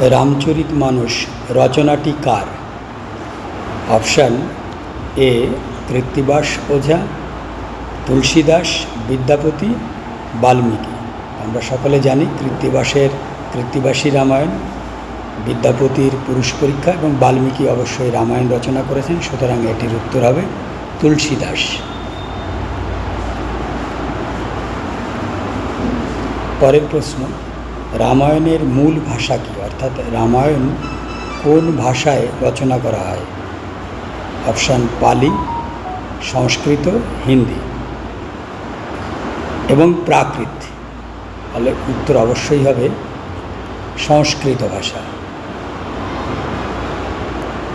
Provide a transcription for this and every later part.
রামচরিত মানুষ, রচনাটি কার? Option A, Krittibas Ojha, Tulsidas, Vidyapati, Valmiki. আমরা সকলে জানি কৃত্তিবাসের, কৃত্তিবাসী রামায়ণ, বিদ্যাপতির পুরুষ পরীক্ষা এবং বাল্মীকি অবশ্যই রামায়ণ রচনা করেছেন, সুতরাং এটির উত্তর হবে তুলসীদাস। পরের প্রশ্ন রামায়ণের মূল ভাষা কী? অর্থাৎ রামায়ণ কোন ভাষায় রচনা করা হয়? অপশান পালি, সংস্কৃত, হিন্দি এবং প্রাকৃত। তাহলে উত্তর অবশ্যই হবে সংস্কৃত ভাষা।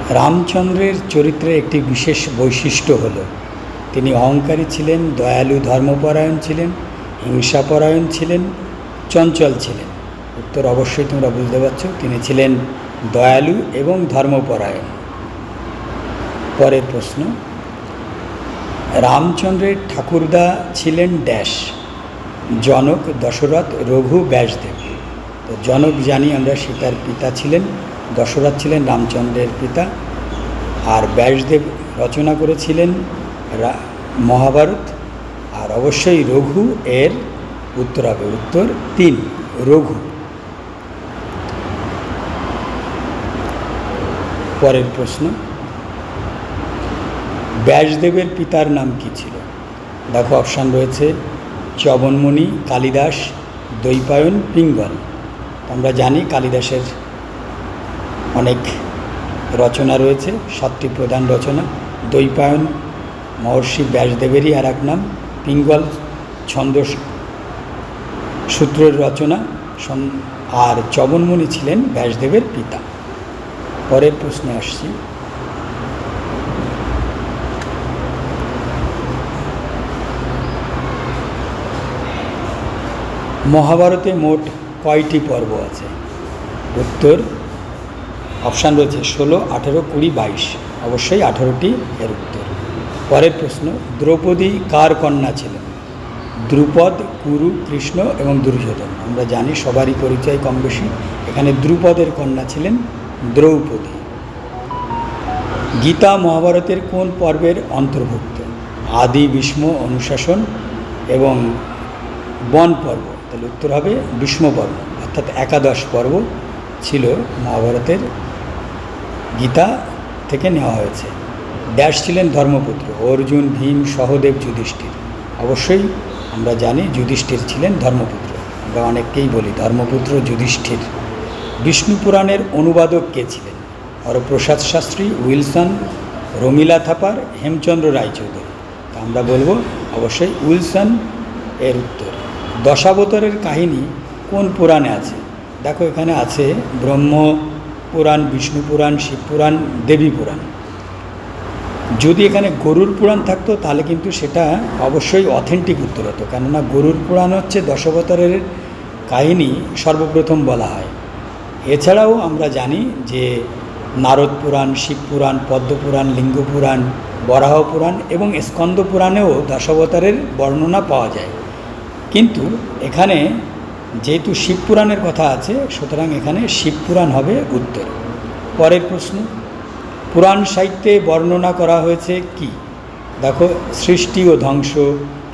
রামচন্দ্রের চরিত্রে একটি বিশেষ বৈশিষ্ট্য হল, তিনি অহংকারী ছিলেন, দয়ালু ধর্মপরায়ণ ছিলেন, হিংসাপরায়ণ ছিলেন, চঞ্চল ছিলেন। উত্তর অবশ্যই তোমরা বুঝতে পারছ। তিনি ছিলেন দয়ালু এবং ধর্মপরায়ণ। পরের প্রশ্ন, রামচন্দ্রের ঠাকুরদা ছিলেন ড্যাশ, জনক দশরথ রঘু ব্যাসদেব। তো জনক জানি আমরা সীতার পিতা ছিলেন, দশরথ ছিলেন রামচন্দ্রের পিতা, আর ব্যাসদেব রচনা করেছিলেন মহাভারত, আর অবশ্যই রঘু এর উত্তর হবে উত্তর তিন, রঘু। পরের প্রশ্ন। ব্যাসদেবের পিতার নাম কি ছিল? দেখো, অপশান রয়েছে চবনমণি, কালিদাস, দৈপায়ন, পিঙ্গল। আমরা জানি কালিদাসের অনেক রচনা রয়েছে, সাতটি প্রধান রচনা। দৈপায়ন, মহর্ষি ব্যাসদেবেরই আর এক নাম, পিঙ্গল ছন্দ সূত্রের রচনা। আর চবনমণি ছিলেন ব্যাসদেবের পিতা। পরের প্রশ্নে আসছি। মহাভারতে মোট কয়টি পর্ব আছে? উত্তর অপশান রয়েছে ষোলো, আঠেরো, কুড়ি, বাইশ। অবশ্যই আঠেরোটি এর উত্তর। পরের প্রশ্ন, দ্রৌপদী কার কন্যা ছিলেন? দ্রুপদ, কুরু, কৃষ্ণ এবং দুর্যোধন। আমরা জানি সবারই পরিচয় কম বেশি এখানে দ্রুপদের কন্যা ছিলেন দ্রৌপদী। গীতা মহাভারতের কোন পর্বের অন্তর্ভুক্ত? আদি ভীষ্ম অনুশাসন এবং বন পর্ব। তাহলে উত্তর হবে ভীষ্ম পর্ব। অর্থাৎ একাদশ পর্ব ছিল মহাভারতের। গীতা থেকে নেওয়া হয়েছে। ড্যাশ ছিলেন ধর্মপুত্র। অর্জুন, ভীম, সহদেব, যুধিষ্ঠির। অবশ্যই আমরা জানি যুধিষ্ঠির ছিলেন ধর্মপুত্র। আমরা অনেককেই বলি ধর্মপুত্র, যুধিষ্ঠির। বিষ্ণু পুরাণের অনুবাদক কে ছিলেন? হরপ্রসাদ শাস্ত্রী, উইলসন, রমিলা থাপার, হেমচন্দ্র রায়চৌধুরী। আমরা বলব অবশ্যই উইলসন এর উত্তর। দশাবতারের কাহিনী কোন পুরাণে আছে? দেখো, এখানে আছে ব্রহ্ম পুরাণ, বিষ্ণু পুরাণ, শিব পুরাণ, দেবী পুরাণ। যদি এখানে গরুর পুরাণ থাকতো, তাহলে কিন্তু সেটা অবশ্যই অথেন্টিক উত্তর হতো। কেননা গরুর পুরাণ হচ্ছে দশবতারের কাহিনী সর্বপ্রথম বলা হয়। এছাড়াও আমরা জানি যে নারদ পুরাণ, শিব পুরাণ পদ্মপুরাণ লিঙ্গ পুরাণ, বরাহ পুরাণ এবং স্কন্দ পুরাণেও দশাবতারের বর্ণনা পাওয়া যায়। কিন্তু এখানে যেহেতু শিব পুরাণের কথা আছে, সুতরাং এখানে শিব পুরাণ হবে উত্তর। পরের প্রশ্ন, পুরাণ সাহিত্যে বর্ণনা করা হয়েছে কি? দেখো, সৃষ্টি ও ধ্বংস,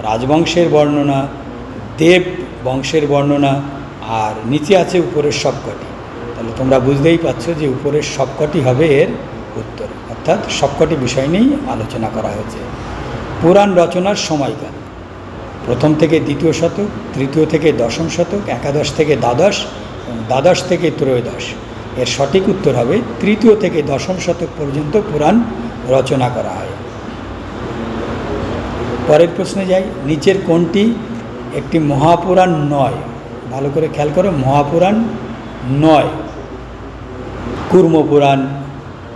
রাজবংশের বর্ণনা, দেব বংশের বর্ণনা, আর নিচে আছে উপরের সবকটি। তাহলে তোমরা বুঝতেই পারছ যে উপরের সবকটি হবে এর উত্তর। অর্থাৎ সবকটি বিষয় নিয়েই আলোচনা করা হয়েছে। পুরাণ রচনার সময়কাল। প্রথম থেকে দ্বিতীয় শতক, তৃতীয় থেকে দশম শতক, একাদশ থেকে দ্বাদশ এবং দ্বাদশ থেকে ত্রয়োদশ। এর সঠিক উত্তর হবে তৃতীয় থেকে দশম শতক পর্যন্ত পুরাণ রচনা করা হয়। পরের প্রশ্নে যাই। নিচের কোনটি একটি মহাপুরাণ নয়? ভালো করে খেয়াল করো, মহাপুরাণ নয়। কুর্ম পুরাণ,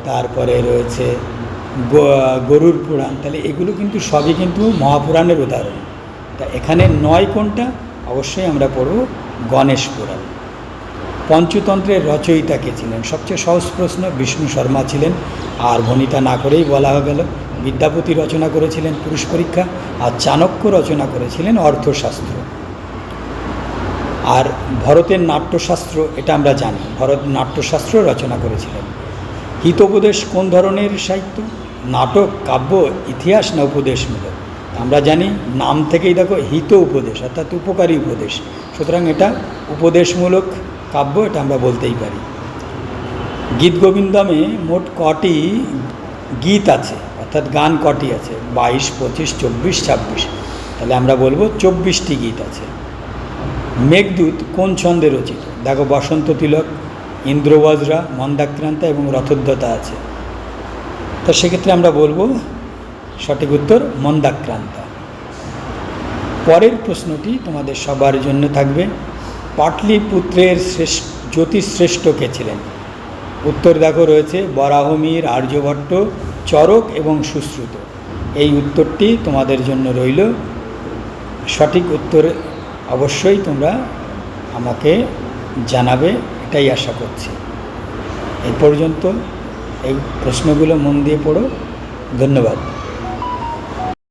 তারপরে রয়েছে গরুর পুরাণ। তাহলে এগুলো কিন্তু সবই কিন্তু মহাপুরাণের উদাহরণ। তা এখানে নয় কোনটা? অবশ্যই আমরা পড়ব গণেশ পুরাণ। পঞ্চতন্ত্রের রচয়িতা কে ছিলেন? সবচেয়ে সহজ প্রশ্ন, বিষ্ণু শর্মা ছিলেন। আর ভনিতা না করেই বলা হয়ে গেল। বিদ্যাপতি রচনা করেছিলেন পুরুষ পরীক্ষা, আর চাণক্য রচনা করেছিলেন অর্থশাস্ত্র। আর ভরতের নাট্যশাস্ত্র, এটা আমরা জানি, ভরত নাট্যশাস্ত্র রচনা করেছিলেন। হিতোপদেশ কোন ধরনের সাহিত্য? নাটক, কাব্য, ইতিহাস না উপদেশমূলক? আমরা জানি নাম থেকেই দেখো হিত উপদেশ অর্থাৎ উপকারী উপদেশ। সুতরাং এটা উপদেশমূলক কাব্য, এটা আমরা বলতেই পারি। গীত গোবিন্দমে মোট কটি গীত আছে? অর্থাৎ গান কটি আছে? বাইশ, পঁচিশ, চব্বিশ, ছাব্বিশ। তাহলে আমরা বলব চব্বিশটি গীত আছে। মেঘদূত কোন ছন্দে রচিত? দেখো, বসন্ত তিলক, ইন্দ্রবজ্রা, মন্দাক্রান্তা এবং রথোদ্যতা আছে। তো সেক্ষেত্রে আমরা বলব সঠিক উত্তর, মন্দাক্রান্তা। পরের প্রশ্নটি তোমাদের সবার জন্য থাকবে। পাটলিপুত্রের শ্রেষ্ঠ, জ্যোতিশ্রেষ্ঠ কে ছিলেন? উত্তর দেখো রয়েছে, বরাহমির, আর্যভট্ট, চরক এবং সুশ্রুত। এই উত্তরটি তোমাদের জন্য রইল। সঠিক উত্তর অবশ্যই তোমরা আমাকে জানাবে, এটাই আশা করছি। এ পর্যন্ত এই প্রশ্নগুলো মন দিয়ে পড়ো। ধন্যবাদ।